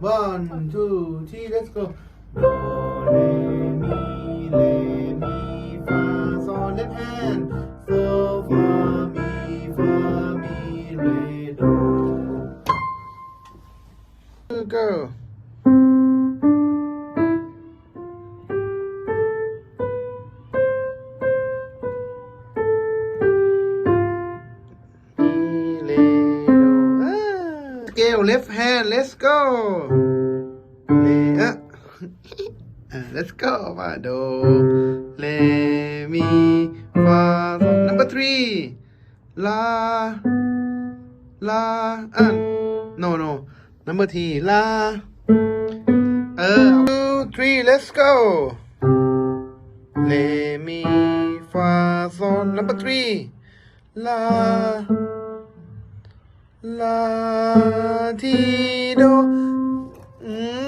One, two, three, let's go. Do, re, mi, re, mi, fa, sol, left hand, sol, fa, mi, fa, mi, re, do. Go. Mi, scale, left hand, let's go. Let's go, my do. Le, mi, fa. Number three. La, la, uh, no, no. Number three, la. Uh, two, three, let's go. Let me fa, sol. Number three. La. 拉的。